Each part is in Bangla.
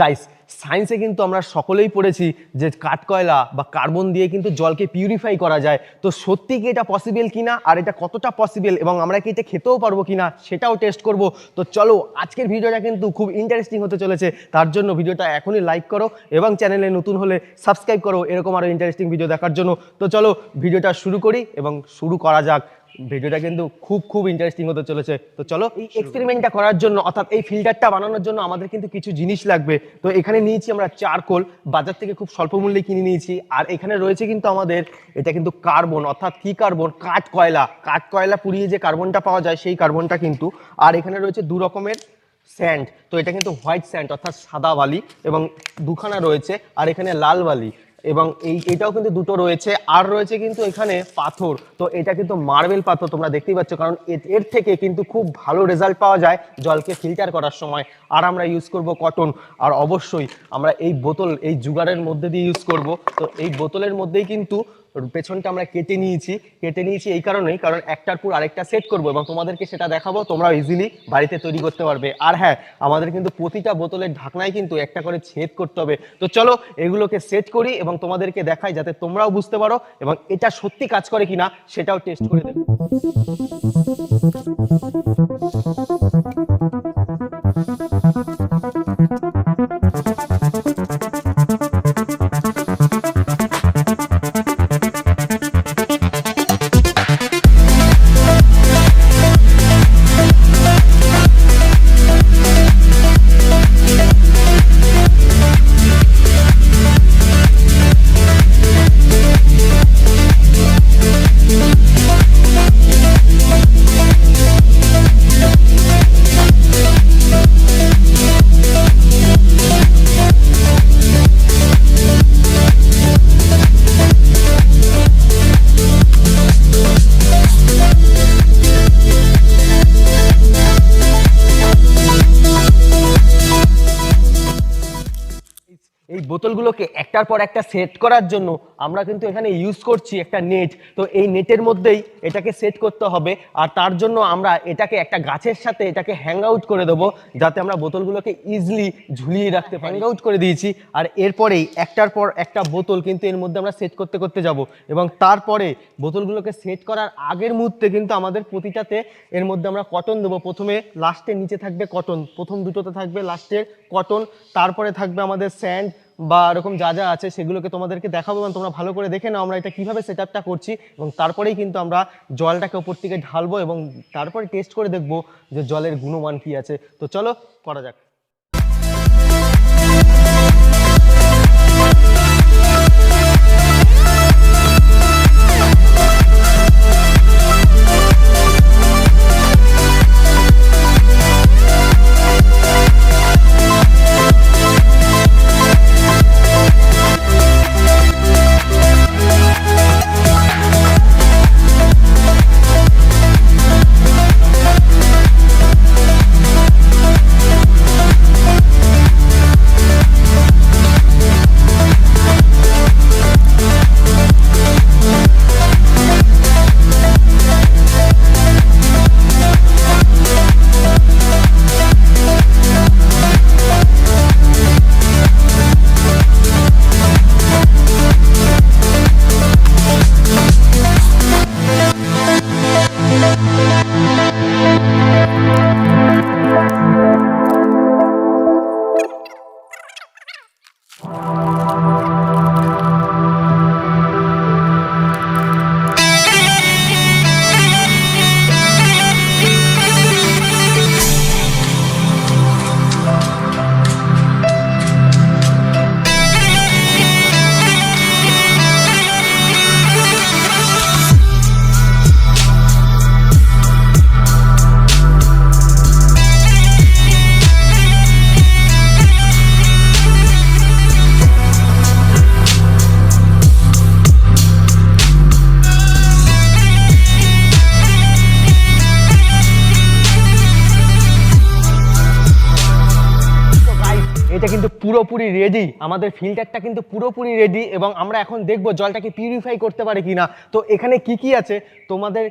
গাইস সায়েন্সে কিন্তু আমরা সকলেই পড়েছি যে কাঠকয়লা বা কার্বন দিয়ে কিন্তু জলকে পিউরিফাই করা যায়। তো সত্যি কি এটা পসিবল কিনা? আর এটা কতটা পসিবল এবং আমরা কি এটা খেতেও পারব কিনা? সেটাও টেস্ট করব। তো চলো, আজকের ভিডিওটা কিন্তু খুব ইন্টারেস্টিং হতে চলেছে। তার জন্য ভিডিওটা এখনই লাইক করো এবং চ্যানেলে নতুন হলে সাবস্ক্রাইব করো। এরকম আরও ইন্টারেস্টিং ভিডিও দেখার জন্য। তো চলো, ভিডিওটা শুরু করি এবং শুরু করা যাক। ভিডিওটা কিন্তু খুব খুব ইন্টারেস্টিং হতে চলেছে। তো চলো এই এক্সপেরিমেন্টটা করার জন্য অর্থাৎ এই ফিল্টারটা বানানোর জন্য আমাদের কিন্তু কিছু জিনিস লাগবে। তো এখানে নিয়েছি আমরা চারকোল বাজার থেকে খুব স্বল্প মূল্যে কিনে নিয়েছি। আর এখানে রয়েছে কিন্তু আমাদের এটা কিন্তু কার্বন অর্থাৎ কি কার্বন? কাঠ কয়লা। কাঠ কয়লা পুড়িয়ে যে কার্বনটা পাওয়া যায় সেই কার্বনটা কিন্তু আর এখানে রয়েছে দু রকমের স্যান্ড তো এটা কিন্তু হোয়াইট স্যান্ড অর্থাৎ সাদা বালি এবং দুখানা রয়েছে আর এখানে লাল বালি। এবং এই, এটাও কিন্তু দুটো রয়েছে। আর রয়েছে কিন্তু এখানে পাথর। তো এটা কিন্তু মার্বেল পাথর তোমরা দেখতেই পাচ্ছ, কারণ এর থেকে কিন্তু খুব ভালো রেজাল্ট পাওয়া যায় জলকে ফিল্টার করার সময়। আর আমরা ইউজ করব কটন আর অবশ্যই আমরা এই বোতল, এই জুগারের মধ্যে দিয়ে ইউজ করব। তো এই বোতলের মধ্যেই কিন্তু পেছনটা আমরা কেটে নিয়েছি কেটে নিয়েছি এই কারণেই, কারণ একটার পর আরেকটা সেট করব এবং তোমাদেরকে সেটা দেখাবো তোমরা ইজিলি বাড়িতে তৈরি করতে পারবে। আর হ্যাঁ আমাদের কিন্তু প্রতিটা বোতলের ঢাকনায় কিন্তু একটা করে ছেদ করতে হবে। তো চলো এগুলোকে সেট করি এবং তোমাদেরকে দেখাই যাতে তোমরাও বুঝতে পারো এবং এটা সত্যি কাজ করে কিনা সেটাও টেস্ট করে দেবে এই বোতলগুলোকে একটার পর একটা সেট করার জন্য আমরা কিন্তু এখানে ইউজ করছি একটা নেট তো এই নেটের মধ্যেই এটাকে সেট করতে হবে আর তার জন্য আমরা এটাকে একটা গাছের সাথে এটাকে হ্যাং আউট করে দেবো যাতে আমরা বোতলগুলোকে ইজিলি ঝুলিয়ে রাখতে পারি। হ্যাং আউট করে দিয়েছি আর এরপরেই একটার পর একটা বোতল কিন্তু এর মধ্যে আমরা সেট করতে করতে যাব এবং তারপরে বোতলগুলোকে সেট করার আগের মুহূর্তে কিন্তু আমাদের প্রতিটাতে এর মধ্যে আমরা কটন দেবো। প্রথমে লাস্টের নিচে থাকবে কটন প্রথম দুটোতে থাকবে লাস্টের কটন তারপরে থাকবে আমাদের স্যান্ড বা এরকম যা যা আছে সেগুলোকে তোমাদেরকে দেখাবো এবং তোমরা ভালো করে দেখে নাও আমরা এটা কীভাবে সেট আপটা করছি এবং তারপরেই কিন্তু আমরা জলটাকে ওপর থেকে ঢালবো এবং তারপরে টেস্ট করে দেখব যে জলের গুণমান কী আছে। তো চলো, করা যাক। পুরোপুরি রেডি আমাদের ফিল্টারটা কিন্তু পুরোপুরি রেডি এবং আমরা এখন দেখব জলটাকে পিউরিফাই করতে পারে কি না তো এখানে কি কি আছে? তোমাদের,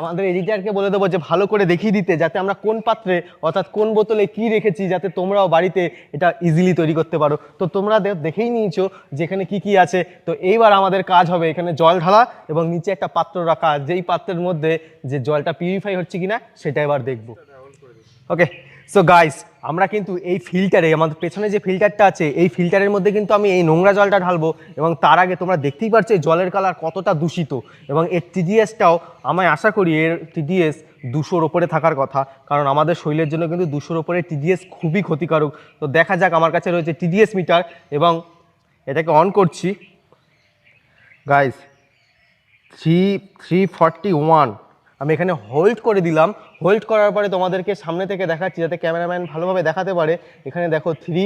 আমাদের এডিটারকে বলে দেবো যে ভালো করে দেখিয়ে দিতে, যাতে আমরা কোন পাত্রে, অর্থাৎ কোন বোতলে কি রেখেছি, যাতে তোমরাও বাড়িতে এটা ইজিলি তৈরি করতে পারো। তো তোমরা দেখেই নিয়েছো যেখানে কি কি আছে। তো এইবার আমাদের কাজ হবে এখানে জল ঢালা এবং নিচে একটা পাত্র রাখা। যেই পাত্রের মধ্যে যে জলটা পিউরিফাই হচ্ছে কিনা, সেটা এবার দেখব। ওকে সো গাইস আমরা কিন্তু এই ফিল্টারে আমাদের পেছনে যে ফিল্টারটা আছে, এই ফিল্টারের মধ্যে কিন্তু আমি এই নোংরা জলটা ঢালবো এবং তার আগে তোমরা দেখতেই পাচ্ছ এই জলের কালার কতটা দূষিত এবং এর টিডিএসটাও আমায় আশা করি এর টিডিএস দুশোর ওপরে থাকার কথা, কারণ আমাদের শরীরের জন্য কিন্তু দুশোর ওপরে টিডিএস খুবই ক্ষতিকারক। তো দেখা যাক আমার কাছে রয়েছে টিডিএস মিটার এবং এটাকে অন করছি। Guys three three forty one আমি এখানে হোল্ড করে দিলাম। হোল্ড করার পরে তোমাদেরকে সামনে থেকে দেখাচ্ছি যাতে ক্যামেরাম্যান ভালোভাবে দেখাতে পারে। এখানে দেখো থ্রি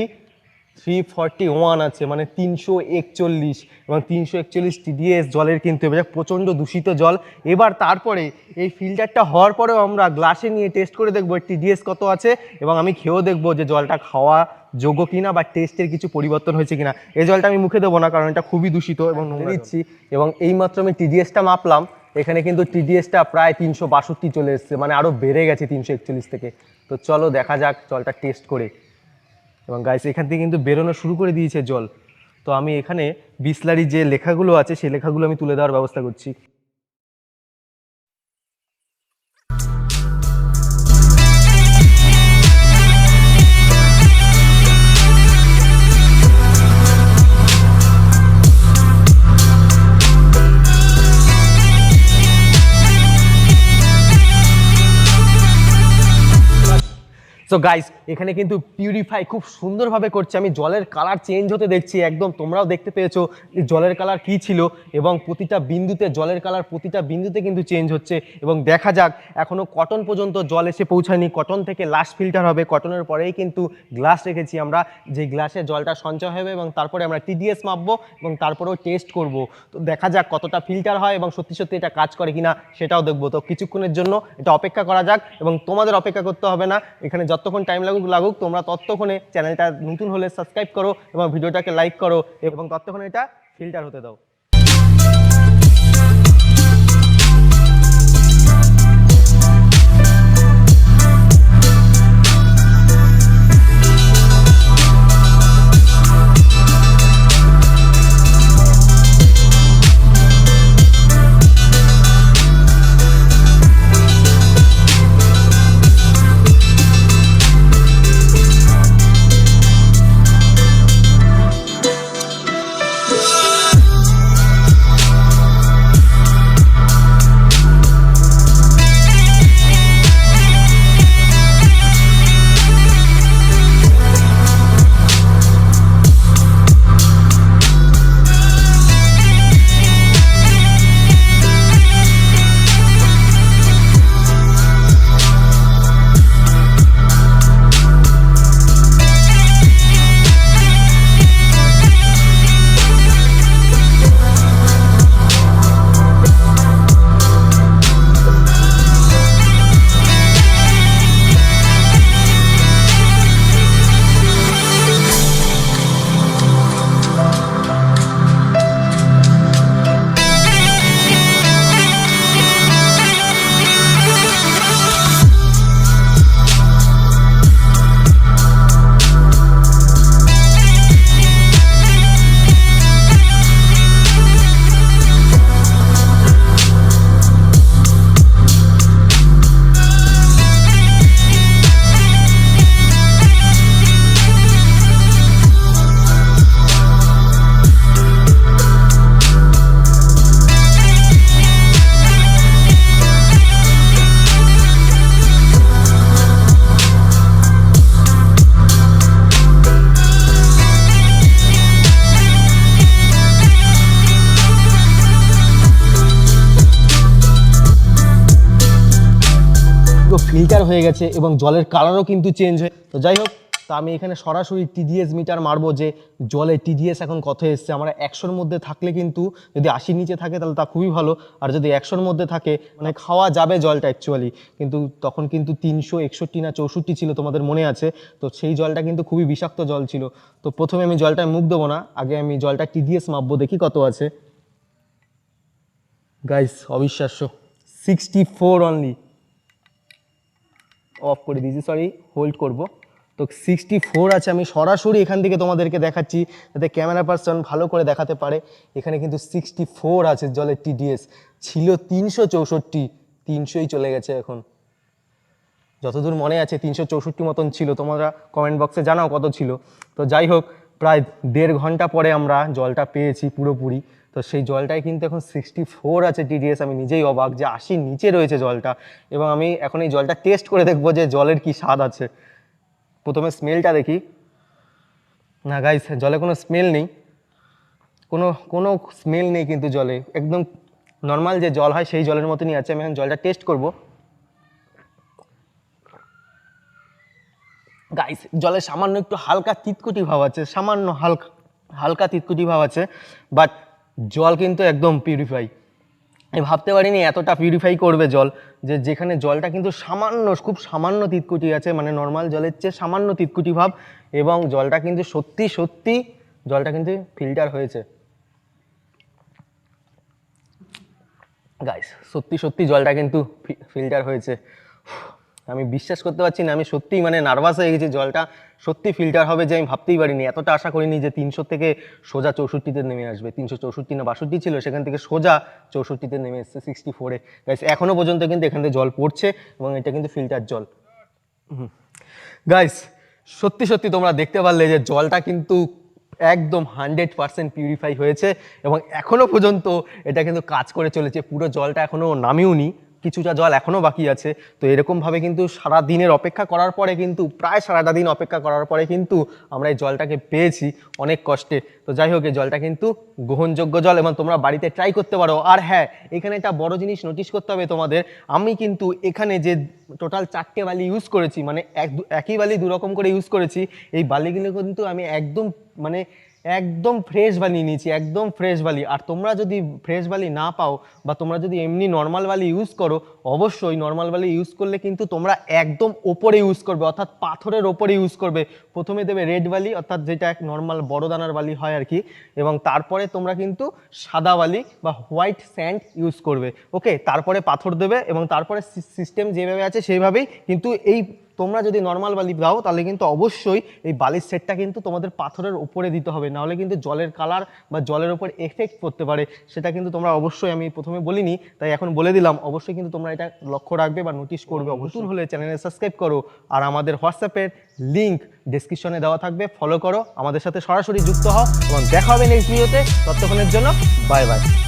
থ্রি ফর্টি ওয়ান আছে মানে তিনশো একচল্লিশ এবং তিনশো একচল্লিশ টিডিএস জলের কিন্তু এবার প্রচণ্ড দূষিত জল। এবার তারপরে এই ফিল্টারটা হওয়ার পরেও আমরা গ্লাসে নিয়ে টেস্ট করে দেখব টিডিএস কত আছে এবং আমি খেয়েও দেখব যে জলটা খাওয়া যোগ্য কিনা বা টেস্টের কিছু পরিবর্তন হয়েছে কিনা। এই জলটা আমি মুখে দেবো না কারণ এটা খুবই দূষিত এবং নোংরা দিচ্ছি এবং এইমাত্র আমি টিডিএসটা মাপলাম। এখানে কিন্তু টিডিএসটা প্রায় তিনশো বাষট্টি চলে এসছে মানে আরও বেড়ে গেছে তিনশো একচল্লিশ থেকে। তো চলো দেখা যাক, জলটা টেস্ট করে। এবং গাইস এখান থেকে কিন্তু বেরোনো শুরু করে দিয়েছে জল। তো আমি এখানে বিসলারি যে লেখাগুলো আছে, সেই লেখাগুলো আমি তুলে দেওয়ার ব্যবস্থা করছি। সো গাইস এখানে কিন্তু পিউরিফাই খুব সুন্দরভাবে করছে। আমি জলের কালার চেঞ্জ হতে দেখছি, একদম তোমরাও দেখতে পেয়েছ জলের কালার কি ছিল এবং প্রতিটা বিন্দুতে, জলের কালার প্রতিটা বিন্দুতে কিন্তু চেঞ্জ হচ্ছে এবং দেখা যাক এখনও কটন পর্যন্ত জল এসে পৌঁছায়নি। কটন থেকে লাস্ট ফিল্টার হবে। কটনের পরেই কিন্তু গ্লাস রেখেছি আমরা, যে গ্লাসে জলটা সঞ্চয় হবে এবং তারপরে আমরা টিডিএস মাপবো এবং তারপরেও টেস্ট করব। তো দেখা যাক কতটা ফিল্টার হয় এবং সত্যি সত্যি এটা কাজ করে কিনা সেটাও দেখব। তো কিছুক্ষণের জন্য এটা অপেক্ষা করা যাক এবং তোমাদের অপেক্ষা করতে হবে না। এখানে যতক্ষণ টাইম লাগুক লাগুক, তোমরা ততক্ষণে চ্যানেলটা নতুন হলে সাবস্ক্রাইব করো এবং ভিডিওটাকে লাইক করো এবং ততক্ষণে এটা ফিল্টার হতে দাও। ফিল্টার হয়ে গেছে এবং জলের কালারও কিন্তু চেঞ্জ হয়ে তো যাই হোক, তো আমি এখানে সরাসরি টিডিএস মিটার মারবো যে জলে টিডিএস এখন কত এসছে। আমরা একশোর মধ্যে থাকলে কিন্তু যদি আশির নিচে থাকে তাহলে তা খুবই ভালো। আর যদি একশোর মধ্যে থাকে মানে খাওয়া যাবে জলটা অ্যাকচুয়ালি কিন্তু তখন কিন্তু তিনশো একষট্টি না চৌষট্টি ছিল তোমাদের মনে আছে, তো সেই জলটা কিন্তু খুবই বিষাক্ত জল ছিল। তো প্রথমে আমি জলটায় মুখ দেবো না, আগে আমি জলটা টিডিএস মাপবো, দেখি কত আছে। গাইস অবিশ্বাস্য। সিক্সটি ফোর অনলি অফ করে দিয়েছি সরি হোল্ড করব। তো সিক্সটি ফোর আছে, আমি সরাসরি এখান থেকে তোমাদেরকে দেখাচ্ছি, যাতে ক্যামেরা পার্সন ভালো করে দেখাতে পারে। এখানে কিন্তু সিক্সটি ফোর আছে জলের টিডিএস ছিল তিনশো চৌষট্টি, তিনশোই চলে গেছে এখন। যতদূর মনে আছে, তিনশো চৌষট্টি মতন ছিল। তোমরা কমেন্ট বক্সে জানাও কত ছিল। তো যাই হোক, প্রায় দেড় ঘণ্টা পরে আমরা জলটা পেয়েছি পুরোপুরি। তো সেই জলটাই কিন্তু এখন সিক্সটি ফোর আছে টিডিএস আমি নিজেই অবাক যে আশির নিচে রয়েছে জলটা। এবং আমি এখন এই জলটা টেস্ট করে দেখব যে জলের কি স্বাদ আছে। প্রথমে স্মেলটা দেখি। না গাইস জলে কোনো স্মেল নেই। কোনো কোনো স্মেল নেই কিন্তু জলে। একদম নর্মাল যে জল হয় সেই জলের মতনই আছে। আমি এখন জলটা টেস্ট করব। গাইস জলে সামান্য একটু হালকা তিতকুটি ভাব আছে। সামান্য হালকা হালকা তিতকুটি ভাব আছে। বাট জল কিন্তু একদম পিউরিফাই আমি ভাবতে পারিনি এতটা পিউরিফাই করবে জল, যে যেখানে জলটা কিন্তু সামান্য, খুব সামান্য তিতকুটি আছে মানে নর্মাল জলের চেয়ে সামান্য তিতকুটি ভাব, এবং জলটা কিন্তু সত্যি সত্যি জলটা কিন্তু ফিল্টার হয়েছে। গাইস সত্যি সত্যি জলটা কিন্তু ফিল্টার হয়েছে। আমি বিশ্বাস করতে পারছি না, আমি সত্যিই মানে নার্ভাস হয়ে গেছি জলটা। সত্যি ফিল্টার হবে যে আমি ভাবতেই পারিনি, এতটা আশা করিনি যে তিনশো থেকে সোজা চৌষট্টিতে নেমে আসবে। তিনশো চৌষট্টি না বাষট্টি ছিল, সেখান থেকে সোজা চৌষট্টিতে নেমে এসছে সিক্সটি ফোরে গাইস এখনও পর্যন্ত কিন্তু এখান থেকে জল পড়ছে এবং এটা কিন্তু ফিল্টার জল। গাইস সত্যি সত্যি তোমরা দেখতে পারলে যে জলটা কিন্তু একদম হান্ড্রেড পার্সেন্ট পিউরিফাই হয়েছে এবং এখনও পর্যন্ত এটা কিন্তু কাজ করে চলেছে। পুরো জলটা এখনও নামিওনি। কিছুটা জল এখনও বাকি আছে। তো এরকমভাবে কিন্তু সারা দিনের অপেক্ষা করার পরে কিন্তু, প্রায় সারাটা দিন অপেক্ষা করার পরে কিন্তু আমরা এই জলটাকে পেয়েছি অনেক কষ্টে। তো যাই হোক, এই জলটা কিন্তু গ্রহণযোগ্য জল এবং তোমরা বাড়িতে ট্রাই করতে পারো। আর হ্যাঁ এখানে একটা বড় জিনিস নোটিশ করতে হবে তোমাদের। আমি কিন্তু এখানে যে টোটাল চারটে বালি ইউজ করেছি মানে এক একই বালি দু রকম করে ইউজ করেছি, এই বালিগুলো কিন্তু আমি একদম মানে একদম ফ্রেশ বালি নিয়েছি, একদম ফ্রেশ বালি। আর তোমরা যদি ফ্রেশ বালি না পাও বা তোমরা যদি এমনি নর্মাল বালি ইউজ করো, অবশ্যই নর্মাল বালি ইউজ করলে কিন্তু তোমরা একদম ওপরে ইউজ করবে, অর্থাৎ পাথরের ওপরে ইউজ করবে। প্রথমে দেবে রেড বালি, অর্থাৎ যেটা এক নর্মাল বড় দানার বালি হয় আর কি, এবং তারপরে তোমরা কিন্তু সাদা বালি বা হোয়াইট স্যান্ড ইউজ করবে। ওকে তারপরে পাথর দেবে এবং তারপরে সিস্টেম যেভাবে আছে সেইভাবেই কিন্তু এই তোমরা যদি নর্মাল বালি দাও তাহলে কিন্তু অবশ্যই এই বালির সেটটা কিন্তু তোমাদের পাথরের উপরে দিতে হবে। নাহলে কিন্তু জলের কালার বা জলের উপর এফেক্ট পড়তে পারে। সেটা কিন্তু তোমরা অবশ্যই আমি প্রথমে বলিনি তাই এখন বলে দিলাম। অবশ্যই কিন্তু তোমরা এটা লক্ষ্য রাখবে বা নোটিশ করবে। নতুন হলে চ্যানেলে সাবস্ক্রাইব করো। আর আমাদের হোয়াটসঅ্যাপের লিঙ্ক ডেসক্রিপশনে দেওয়া থাকবে। ফলো করো। আমাদের সাথে সরাসরি যুক্ত হও এবং দেখা হবে নেক্সট ভিডিওতে ততক্ষণের জন্য বাই বাই